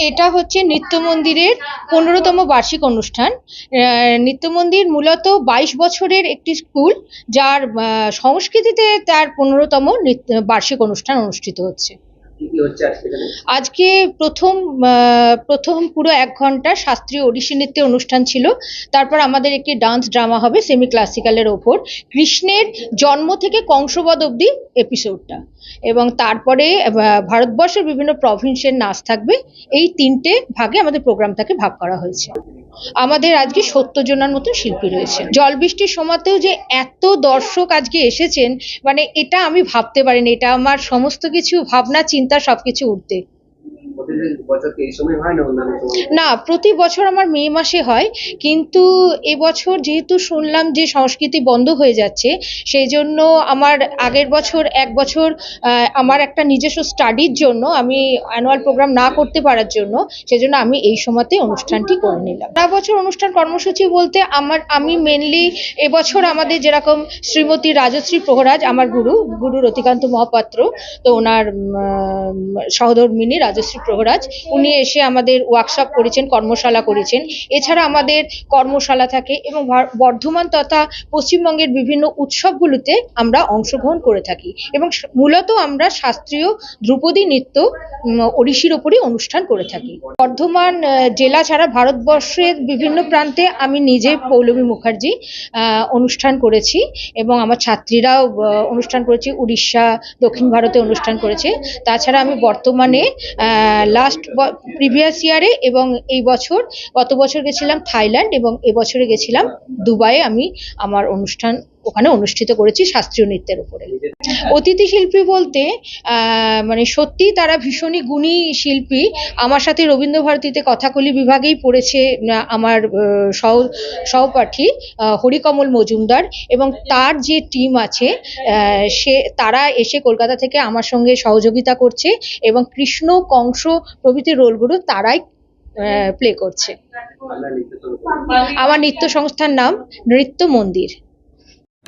এটা হচ্ছে নৃত্য মন্দিরের পনেরোতম বার্ষিক অনুষ্ঠান। নৃত্য মন্দির মূলত বাইশ বছরের একটি স্কুল, যার সংস্কৃতিতে তার পনেরোতম নৃত্য- বার্ষিক অনুষ্ঠান অনুষ্ঠিত হচ্ছে। আজকে প্রথম প্রথম পুরো এক ঘণ্টা শাস্ত্রীয় ওড়িশি নৃত্যের অনুষ্ঠান ছিল। তারপর আমাদের একটি ডান্স ড্রামা হবে সেমি ক্লাসিক্যালের ওপর। কৃষ্ণের জন্ম থেকে কংসবধ অবধি এপিসোডটা এবং তারপরে ভারতবর্ষের বিভিন্ন প্রভিন্সের নাচ থাকবে। এই তিনটে ভাগে আমাদের প্রোগ্রামটাকে ভাগ করা হয়েছে। আমাদের আজকে সত্তর জনের মতো শিল্পী রয়েছে জল বৃষ্টির সময়তেও যে এত দর্শক আজকে এসেছেন মানে এটা আমি ভাবতে পারিনি। এটা আমার সমস্ত কিছু ভাবনা, চিন্তা সবকিছু উঠতে। না প্রতি বছর আমার মে মাসে হয়, কিন্তু এবছর যেহেতু শুনলাম যে সংস্কৃতি বন্ধ হয়ে যাচ্ছে, সেই জন্য আমার আগের বছর এক বছর আমার একটা নিজস্ব স্টাডির জন্য, আমি অ্যানুয়াল প্রোগ্রাম না করতে পারার জন্য, সেজন্য আমি এই সময়তে অনুষ্ঠানটি করে নিলাম। সারা বছর অনুষ্ঠান কর্মসূচি বলতে আমার, আমি মেনলি এবছর আমাদের যেরকম শ্রীমতী রাজশ্রী প্রহরাজ, আমার গুরু গুরু রতিকান্ত মহাপাত্র, তো ওনার সহধর্মিনী রাজশ্রী প্রহরাজ উনি এসে আমাদের ওয়ার্কশপ করেছেন, কর্মশালা করেছেন। এছাড়া আমাদের কর্মশালা থাকে এবং বর্ধমান তথা পশ্চিমবঙ্গের বিভিন্ন উৎসবগুলোতে আমরা অংশগ্রহণ করে থাকি এবং মূলত আমরা শাস্ত্রীয় ধ্রুপদী নৃত্য ওড়িশির ওপরই অনুষ্ঠান করে থাকি। বর্ধমান জেলা ছাড়া ভারতবর্ষের বিভিন্ন প্রান্তে আমি নিজে পৌলমী মুখার্জি অনুষ্ঠান করেছি এবং আমার ছাত্রীরাও অনুষ্ঠান করেছে, উড়িষ্যা, দক্ষিণ ভারতে অনুষ্ঠান করেছে। তাছাড়া আমি বর্তমানে লাস্ট প্রিভিয়াস ইয়ারে এবং এই বছর, গত বছর গেছিলাম থাইল্যান্ড এবং এবছরে গেছিলাম দুবাইয়ে আমি আমার অনুষ্ঠান ওখানে অনুষ্ঠিত করেছি শাস্ত্রীয় নৃত্যের উপরে। অতিথি শিল্পী বলতে মানে সত্যি তারা ভীষণই গুণী শিল্পী। আমার সাথে রবীন্দ্রভারতীতে কথাকলি বিভাগেই পড়েছে আমার সহ, সহপাঠী হরিকমল মজুমদার এবং তার যে টিম আছে সে, তারা এসে কলকাতা থেকে আমার সঙ্গে সহযোগিতা করছে এবং কৃষ্ণ, কংস প্রভৃতি রোলগুলো তারাই প্লে করছে। আমার নৃত্য সংস্থার নাম নৃত্য মন্দির।